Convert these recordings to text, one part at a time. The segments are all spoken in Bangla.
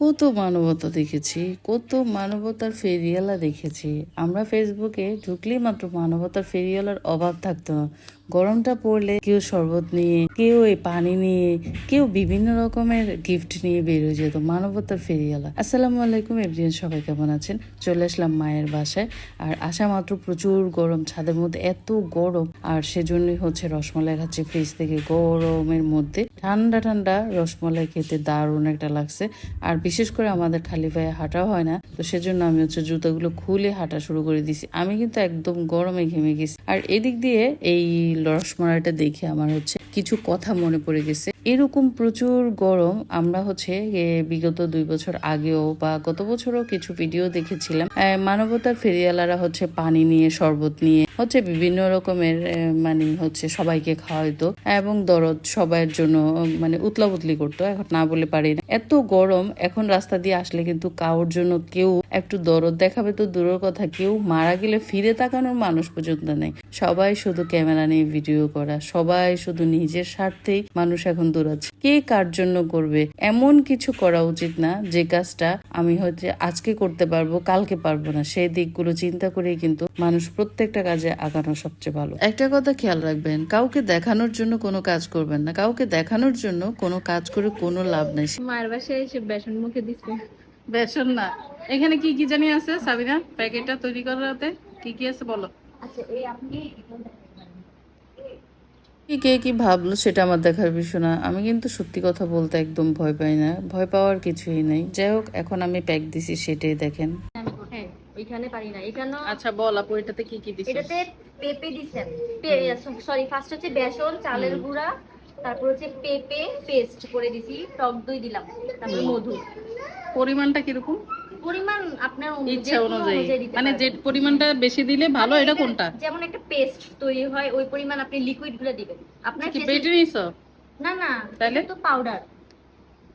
কত মানবতা দেখেছি, কত মানবতার ফেরিয়ালা দেখেছি। আমরা ফেসবুকে ঢুকলেই মাত্র মানবতার ফেরিয়ালার অভাব থাকতো। না গরমটা পড়লে কেউ শরবত নিয়ে, কেউ এই পানি নিয়ে, কেউ বিভিন্ন রকমের গিফট নিয়ে বের যেত মানবতার ফেরিয়ালা আসসালামু আলাইকুম এভরিয়ান সবাই কেমন আছেন? চলে আসলাম মায়ের বাসায়। আর আসা মাত্র প্রচুর গরম, ছাদের মধ্যে এত গরম। আর সেজন্যই হচ্ছে রসমালাই খাচ্ছি ফ্রিজ থেকে গরমের মধ্যে। ঠান্ডা ঠান্ডা রসমালাই খেতে দারুণ একটা লাগছে। আর বিশেষ করে আমাদের খালি পায়ে হাঁটাও হয় না, তো সেজন্য আমি হচ্ছে জুতাগুলো খুলে হাঁটা শুরু করে দিছি। আমি কিন্তু একদম গরমে ঘেমে গেছি। আর এদিক দিয়ে এই রসমালাইটা দেখে আমার হচ্ছে কিছু কথা মনে পড়ে গেছে। এরকম প্রচুর গরম আমরা হচ্ছে বিগত দুই বছর আগেও বা গত বছরও কিছু ভিডিও দেখেছিলাম। মানবতার ফেরিয়ালারা হচ্ছে পানি নিয়ে, শরবত নিয়ে, হচ্ছে বিভিন্ন রকমের মানে হচ্ছে সবাইকে খাওয়াইতো এবং দরদ সবার জন্য মানে উতলা উতলি করতো, এখন না বলে পারি না। এত গরম, এখন রাস্তা দিয়ে আসলে কিন্তু কাউর জন্য কেউ একটু দরদ দেখাবে তো দূরের কথা, কেউ মারা গেলে ফিরে তাকানোর মানুষ পর্যন্ত নেই। সবাই শুধু ক্যামেরা নিয়ে ভিডিও করা সবাই শুধু নিজের স্বার্থেই মানুষ এখন দৌড়াচ্ছে। কে কার জন্য করবে? এমন কিছু করা উচিত না যে কাজটা আমি হচ্ছে আজকে করতে পারব কালকে পারব না। সেই দিকগুলো চিন্তা করেই কিন্তু মানুষ প্রত্যেকটা কাজে আগানো সবচেয়ে ভালো। একটা কথা খেয়াল রাখবেন কাউকে দেখানোর জন্য কোনো কাজ করবেন না। কাউকে দেখানোর জন্য কোনো কাজ করে কোনো লাভ নেই। মায়ের বাসায় এসে বেসন মুখে দিচ্ছে বেসন না। এখানে কি কি জানি আছে সাবিনা? প্যাকেটটা তৈরি করাতে কি কি আছে বলো? আচ্ছা এই আপনি কি কে কি ভাবলো সেটা আমার দেখার বিষয় না। আমি কিন্তু সত্যি কথা বলতে একদম ভয় পাই না। ভয় পাওয়ার কিছুই নেই। যাই হোক এখন আমি প্যাক দিছি সেটাই দেখেন। হ্যাঁ ওইখানে পারি না। এখানে আচ্ছা বল আপু এটাতে কি কি দিছিস? এটাতে পেঁপে দিছেন। সরি ফার্স্ট হচ্ছে বেসন চালের গুঁড়া তারপর হচ্ছে পেঁপে পেস্ট করে দিছি টক দই দিলাম তারপর মধু। পরিমাণটা কীরকম? পরিমাণ আপনার ইচ্ছা অনুযায়ী। মানে যে পরিমাণটা বেশি দিলে ভালো এটা কোনটা? যেমন একটা পেস্ট তৈরি হয় ওই পরিমাণ আপনি লিকুইডগুলো দিবেন। আপনার কি কেসে- বেটে নিছো না না তাইলে? তো পাউডার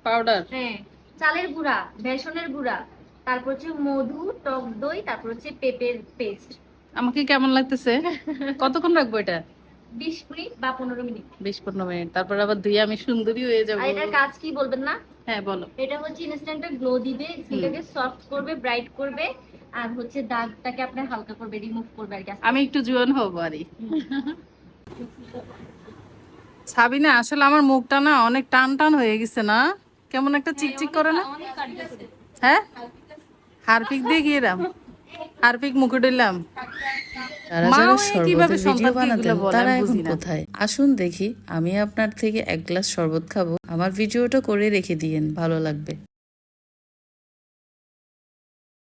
পাউডার হ্যাঁ চালের গুঁড়া বেসনের গুঁড়া তারপর হচ্ছে মধু টক দই তারপর হচ্ছে পেঁপের পেস্ট। আমাকে কেমন লাগতেছে? কতক্ষণ রাখব এটা? বিশ মিনিট বা পনেরো মিনিট। বিশ পনেরো মিনিট তারপর আবার ধুয়ে আমি সুন্দরী হয়ে যাব। আর এটার কাজ কি বলবেন না? হ্যাঁ বলো। এটা হচ্ছে ইনস্ট্যান্ট গ্লো দিবে স্কিনটাকে সফট করবে ব্রাইট করবে আর হচ্ছে দাগটাকে আপনার হালকা করবে রিমুভ করবে আর কি আমি একটু জোয়ান হব আরই। সাবিনা আসলে আমার মুখটা না অনেক টান টান হয়ে গেছে না? কেমন একটা চিকচিক করে না? হ্যাঁ? হারপিক দিয়ে গিয়েলাম হারপিক মুখে দিলাম যারা যারা কীভাবে শরবতের ভিডিও বানাতেন তারা এখন কোথায়? আসুন দেখি আমি আপনার থেকে এক গ্লাস শরবত খাব। আমার ভিডিওটা করে রেখে দিয়েন ভালো লাগবে।